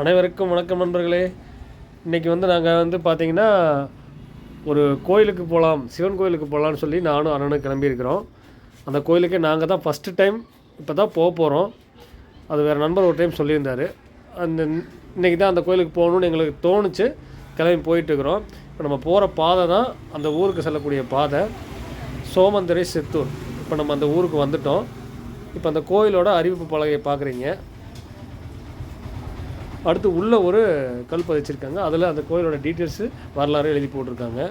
அனைவருக்கும் வணக்கம் நண்பர்களே. இன்றைக்கி வந்து நாங்கள் வந்து பார்த்திங்கன்னா ஒரு கோயிலுக்கு போகலாம் சிவன் கோயிலுக்கு போகலான்னு சொல்லி நானும் அண்ணனும் கிளம்பியிருக்கிறோம். அந்த கோயிலுக்கு நாங்கள் தான் ஃபஸ்ட்டு டைம் இப்போ தான் போக போகிறோம் அது வேறு நண்பர் ஒரு டைம் சொல்லியிருந்தார். அந்த இன்றைக்கி தான் அந்த கோயிலுக்கு போகணுன்னு எங்களுக்கு தோணுச்சு. கிளம்பி போயிட்டுருக்குறோம். இப்போ நம்ம போகிற பாதை தான் அந்த ஊருக்கு செல்லக்கூடிய பாதை. சோமந்தரை சித்தூர். இப்போ நம்ம அந்த ஊருக்கு வந்துட்டோம். இப்போ அந்த கோயிலோட அறிவிப்பு பலகையை பார்க்குறீங்க அடுத்து உள்ள ஒரு கல் பதிச்சிருக்காங்க. அதில் அந்த கோயிலோட டீட்டெயில்ஸு வரலாறு எழுதி போட்டிருக்காங்க.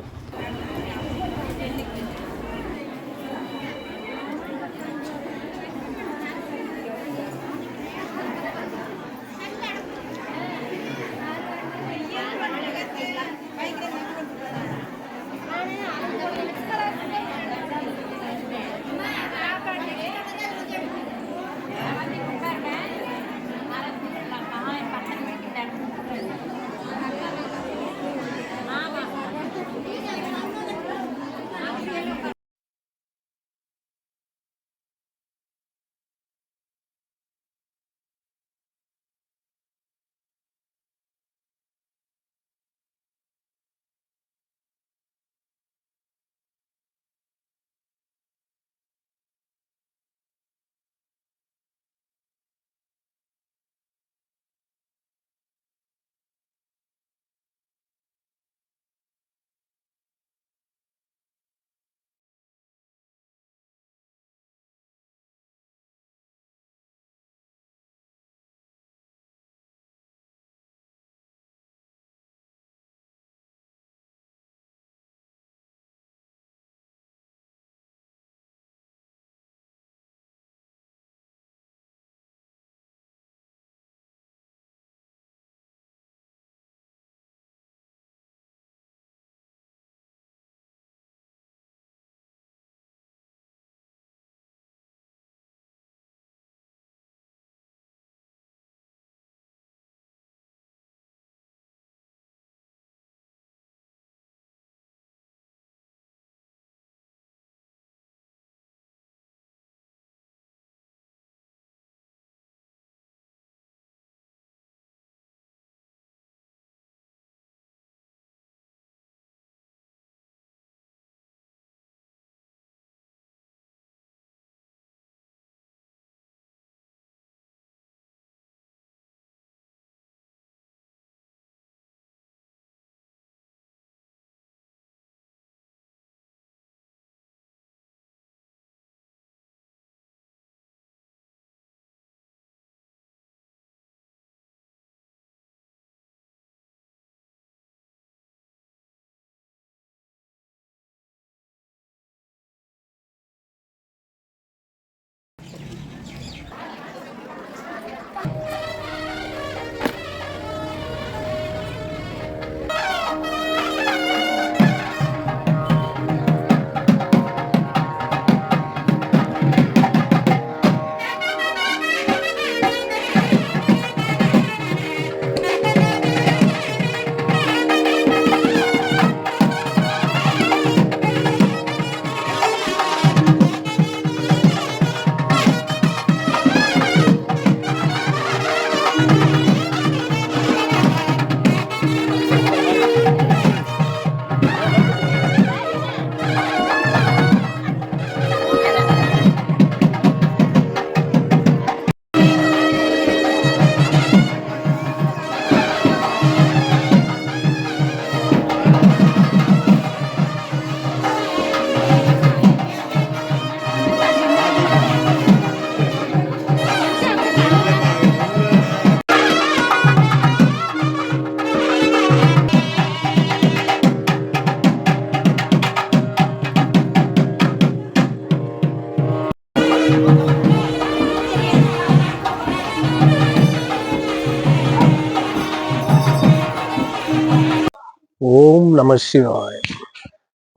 நம சிவாய்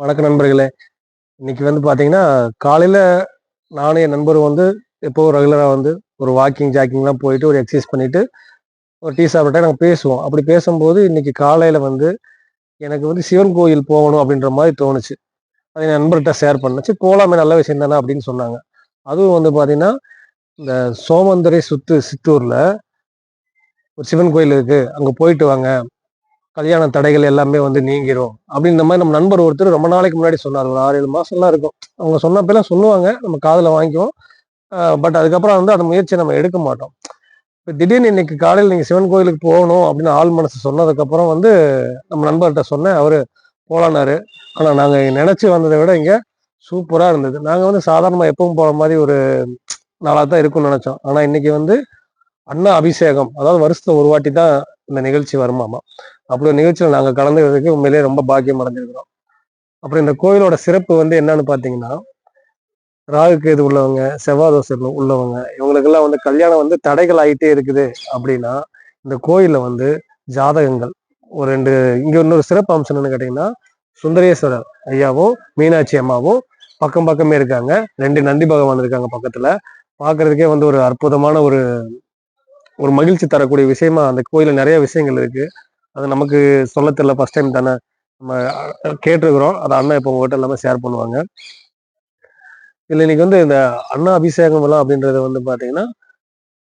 வணக்கம் நண்பர்களே. இன்னைக்கு வந்து பார்த்தீங்கன்னா காலையில் நானும் என் நண்பரும் வந்து எப்போ ரெகுலராக வந்து ஒரு வாக்கிங் ஜாக்கிங்லாம் போயிட்டு ஒரு எக்ஸசைஸ் பண்ணிட்டு ஒரு டீ சாப்பிட்டா நாங்கள் பேசுவோம். அப்படி பேசும்போது இன்னைக்கு காலையில் வந்து எனக்கு வந்து சிவன் கோயில் போகணும் அப்படின்ற மாதிரி தோணுச்சு. அதை என் நண்பர்கிட்ட ஷேர் பண்ணுச்சு போகலாமே நல்ல விஷயம் தானே அப்படின்னு சொன்னாங்க. அதுவும் வந்து பார்த்தீங்கன்னா இந்த சோமந்தரை சுத்து சித்தூரில் ஒரு சிவன் கோயில் இருக்குது அங்கே போயிட்டு வாங்க. கல்யாண தடைகள் எல்லாமே வந்து நீங்கிரும். அப்படின்ற மாதிரி நம்ம நண்பர் ஒருத்தர் ரொம்ப நாளைக்கு முன்னாடி சொன்னார். ஒரு ஆறு ஏழு மாசம்லாம் இருக்கும். அவங்க சொன்னப்பெல்லாம் சொல்லுவாங்க. நம்ம காதில் வாங்கிக்குவோம். பட் அதுக்கப்புறம் வந்து அந்த முயற்சியை நம்ம எடுக்க மாட்டோம். இப்போ திடீர்னு இன்னைக்கு காலையில் நீங்கள் சிவன் கோயிலுக்கு போகணும் அப்படின்னு ஆள் மனசு சொன்னதுக்கப்புறம் வந்து நம்ம நண்பர்கிட்ட சொன்னேன். அவர் போலானாரு ஆனால் நாங்கள் நினச்சி வந்ததை விட இங்கே சூப்பராக இருந்தது. நாங்கள் வந்து சாதாரணமாக எப்பவும் போகிற மாதிரி ஒரு நாளாக தான் இருக்கும்னு நினச்சோம். ஆனால் இன்னைக்கு வந்து அண்ணா அபிஷேகம் அதாவது வருஷத்தை ஒரு வாட்டி தான் இந்த நிகழ்ச்சி வருமாமா? அப்படி ஒரு நிகழ்ச்சியில் நாங்கள் கலந்துக்கிறதுக்கு உண்மையிலேயே ரொம்ப பாக்கியம் அடைஞ்சிருக்கிறோம். அப்புறம் இந்த கோயிலோட சிறப்பு வந்து என்னன்னு பார்த்தீங்கன்னா ராகுக்கு இது உள்ளவங்க செவ்வாதோசை உள்ளவங்க இவங்களுக்கெல்லாம் வந்து கல்யாணம் வந்து தடைகள் ஆகிட்டே இருக்குது அப்படின்னா இந்த கோயிலில் வந்து ஜாதகங்கள் ஒரு ரெண்டு இங்கே இன்னொரு சிறப்பு அம்சம் என்னன்னு கேட்டிங்கன்னா சுந்தரேஸ்வரர் ஐயாவும் மீனாட்சி அம்மாவும் பக்கம் பக்கமே இருக்காங்க. ரெண்டு நந்தி பகவான் இருக்காங்க பக்கத்தில். பார்க்குறதுக்கே வந்து ஒரு அற்புதமான ஒரு ஒரு மகிழ்ச்சி தரக்கூடிய விஷயமா அந்த கோயிலில் நிறைய விஷயங்கள் இருக்கு. அது நமக்கு சொல்ல தெரியல ஃபர்ஸ்ட் டைம் தானே நம்ம கேட்டிருக்கிறோம். அதை அண்ணா இப்போ உங்ககிட்ட எல்லாமே ஷேர் பண்ணுவாங்க. இல்லை இன்னைக்கு வந்து இந்த அண்ணா அபிஷேகம் எல்லாம் அப்படின்றது வந்து பார்த்தீங்கன்னா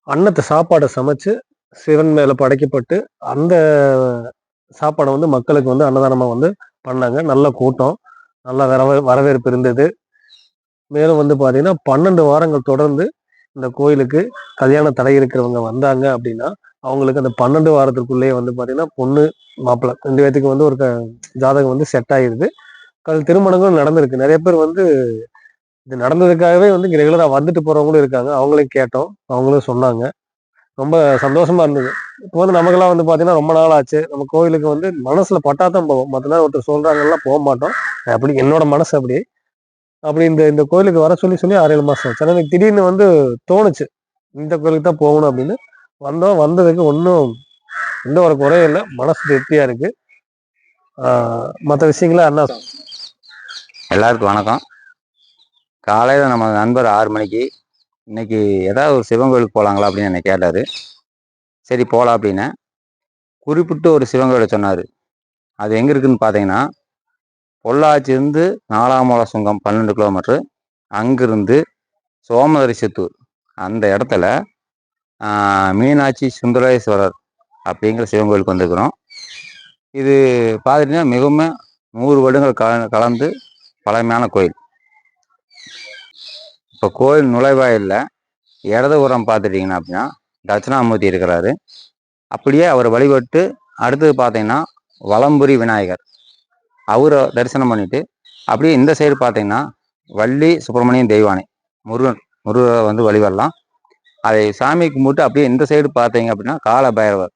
அன்னத்தை சாப்பாடை சமைச்சு சிவன் மேலே படைக்கப்பட்டு அந்த சாப்பாடை வந்து மக்களுக்கு வந்து அன்னதானமாக வந்து பண்ணாங்க. நல்ல கூட்டம் நல்ல வரவே வரவேற்பு இருந்தது. மேலும் வந்து பார்த்தீங்கன்னா பன்னெண்டு வாரங்கள் தொடர்ந்து இந்த கோயிலுக்கு கல்யாண தடை இருக்கிறவங்க வந்தாங்க அப்படின்னா அவங்களுக்கு அந்த பன்னெண்டு வாரத்துக்குள்ளேயே வந்து பார்த்தீங்கன்னா பொண்ணு மாப்பிள்ளை ரெண்டு பேத்துக்கு வந்து ஒரு ஜாதகம் வந்து செட் ஆயிருது. கல் திருமணங்களும் நடந்திருக்கு. நிறைய பேர் வந்து இது நடந்ததுக்காகவே வந்து இங்கே ரெகுலராக வந்துட்டு போகிறவங்களும் இருக்காங்க. அவங்களையும் கேட்டோம். அவங்களும் சொன்னாங்க. ரொம்ப சந்தோஷமா இருந்தது. இப்போ வந்து நமக்கெல்லாம் வந்து பார்த்தீங்கன்னா ரொம்ப நாள் ஆச்சு நம்ம கோயிலுக்கு வந்து மனசுல பட்டாதான் போவோம். மற்ற நேரம் ஒருத்தர் சொல்றாங்கலாம் போக மாட்டோம். அப்படி என்னோட மனசு அப்படி அப்படி இந்த இந்த கோயிலுக்கு வர சொல்லி சொல்லி ஆறு ஏழு மாசம் ஆச்சு. எனக்கு திடீர்னு வந்து தோணுச்சு. இந்த கோயிலுக்கு தான் போகணும் அப்படின்னு. வந்தோம். வந்ததுக்கு ஒன்றும் எந்த ஒரு குறையும் இல்லை. மனசு திருப்தியா இருக்கு. மற்ற விஷயங்கள அண்ணா எல்லாருக்கும் வணக்கம். காலையில் நம்ம நண்பர் ஆறு மணிக்கு இன்னைக்கு ஏதாவது ஒரு சிவன் கோயிலுக்கு போகலாங்களா அப்படின்னு என்னை கேட்டார். சரி போகலாம் அப்படின்னேன் குறிப்பிட்டு ஒரு சிவன் கோயிலை சொன்னார். அது எங்கே இருக்குதுன்னு பார்த்தீங்கன்னா பொள்ளாச்சியிருந்து நாலாமலை சுங்கம் பன்னெண்டு கிலோமீட்ரு அங்கிருந்து சோமதரி சித்தூர். அந்த இடத்துல மீனாட்சி சுந்தரேஸ்வரர் அப்படிங்கிற சிவன் கோயிலுக்கு வந்திருக்கிறோம். இது பார்த்துட்டிங்கன்னா மிகவும் நூறு வருடங்கள் கல கலந்து பழமையான கோயில். இப்போ கோயில் நுழைவாயில்ல இடதுபுறம் பார்த்துட்டிங்கன்னா அப்படின்னா தட்சிணாமூர்த்தி இருக்கிறாரு. அப்படியே அவர் வழிபட்டு அடுத்தது பார்த்தீங்கன்னா வலம்புரி விநாயகர். அவரை தரிசனம் பண்ணிட்டு அப்படியே இந்த சைடு பார்த்தீங்கன்னா வள்ளி சுப்பிரமணியன் தெய்வானை முருகன் முருகரை வந்து வழிபடலாம் அதை சாமி கும்பிட்டு அப்படியே இந்த சைடு பார்த்தீங்க அப்படின்னா கால பைரவர்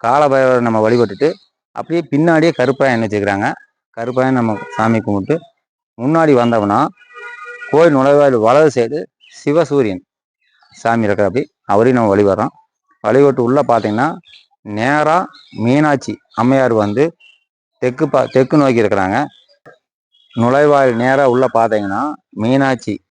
கால பைரவர் நம்ம வழிபட்டுட்டு அப்படியே பின்னாடியே கருப்பாயன் வச்சுக்கிறாங்க கருப்பாயன் நம்ம சாமி கும்பிட்டு முன்னாடி வந்தோம்னா கோயில் நுழைவாயில் வலது சைடு சிவசூரியன் சாமி இருக்கிற அப்படி. அவரையும் நம்ம வழிபடுறோம். வழிபட்டு உள்ளே பார்த்தீங்கன்னா நேராக மீனாட்சி அம்மையார் வந்து தெற்கு பா தெற்கு நோக்கி இருக்கிறாங்க. நுழைவாயில் நேராக உள்ளே பார்த்தீங்கன்னா மீனாட்சி